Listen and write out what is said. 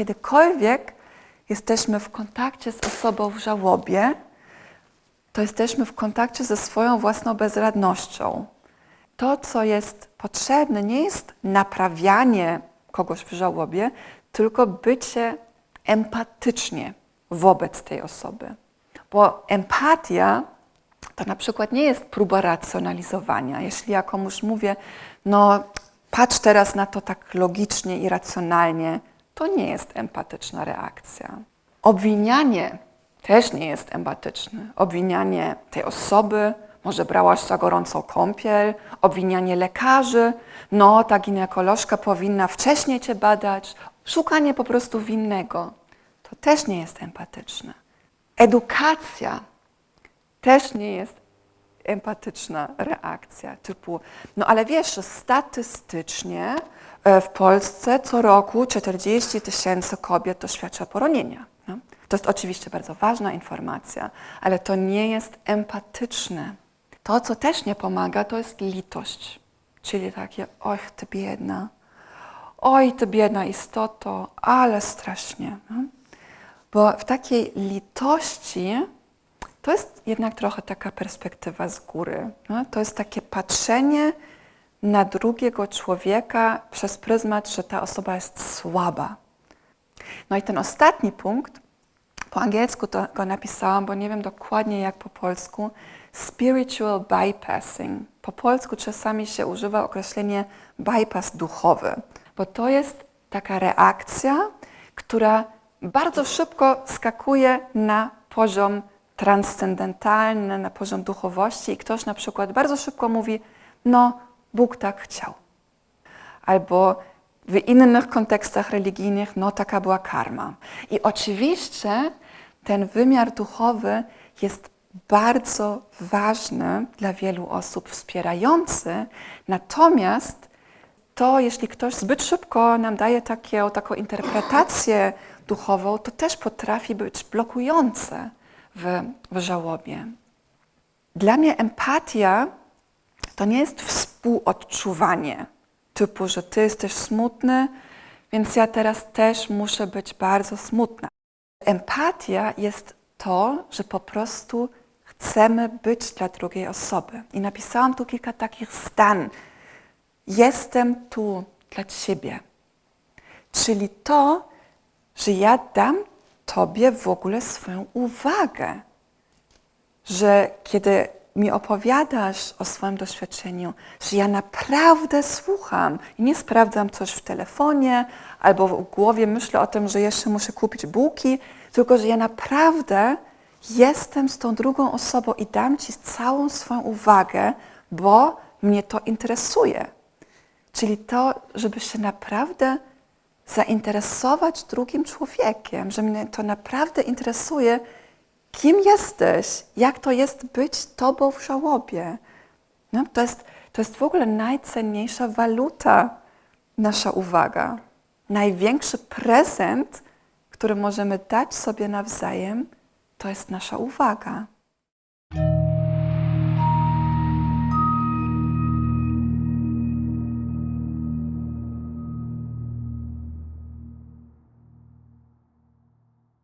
kiedykolwiek jesteśmy w kontakcie z osobą w żałobie, to jesteśmy w kontakcie ze swoją własną bezradnością. To, co jest potrzebne, nie jest naprawianie kogoś w żałobie, tylko bycie empatycznie wobec tej osoby. Bo empatia to na przykład nie jest próba racjonalizowania. Jeśli ja komuś mówię, no patrz teraz na to tak logicznie i racjonalnie, to nie jest empatyczna reakcja. Obwinianie też nie jest empatyczne. Obwinianie tej osoby, może brałaś za gorącą kąpiel, obwinianie lekarzy, no ta ginekolożka powinna wcześniej cię badać, szukanie po prostu winnego. To też nie jest empatyczne. Edukacja też nie jest empatyczna reakcja typu, no ale wiesz, statystycznie e, w Polsce co roku 40 tysięcy kobiet doświadcza poronienia. No? To jest oczywiście bardzo ważna informacja, ale to nie jest empatyczne. To, co też nie pomaga, to jest litość, czyli takie, oj, ty biedna, oj, ty biedna istoto, ale strasznie. No? Bo w takiej litości to jest jednak trochę taka perspektywa z góry. No? To jest takie patrzenie na drugiego człowieka przez pryzmat, że ta osoba jest słaba. No i ten ostatni punkt, po angielsku to go napisałam, bo nie wiem dokładnie jak po polsku, spiritual bypassing. Po polsku czasami się używa określenie bypass duchowy, bo to jest taka reakcja, która bardzo szybko skakuje na poziom transcendentalny, na poziom duchowości i ktoś na przykład bardzo szybko mówi, no Bóg tak chciał. Albo w innych kontekstach religijnych, no taka była karma. I oczywiście ten wymiar duchowy jest bardzo ważny dla wielu osób, wspierający, natomiast to, jeśli ktoś zbyt szybko nam daje takie, taką interpretację duchową, to też potrafi być blokujące w, w żałobie. Dla mnie empatia to nie jest współodczuwanie, typu, że ty jesteś smutny, więc ja teraz też muszę być bardzo smutna. Empatia jest to, że po prostu chcemy być dla drugiej osoby. I napisałam tu kilka takich stan. Jestem tu dla ciebie. Czyli to, że ja dam Tobie w ogóle swoją uwagę. Że kiedy mi opowiadasz o swoim doświadczeniu, że ja naprawdę słucham i nie sprawdzam coś w telefonie albo w głowie myślę o tym, że jeszcze muszę kupić bułki, tylko że ja naprawdę jestem z tą drugą osobą i dam Ci całą swoją uwagę, bo mnie to interesuje. Czyli to, żeby się naprawdę zainteresować drugim człowiekiem, że mnie to naprawdę interesuje, kim jesteś, jak to jest być Tobą w żałobie. No, to, jest, to jest w ogóle najcenniejsza waluta, nasza uwaga. Największy prezent, który możemy dać sobie nawzajem, to jest nasza uwaga.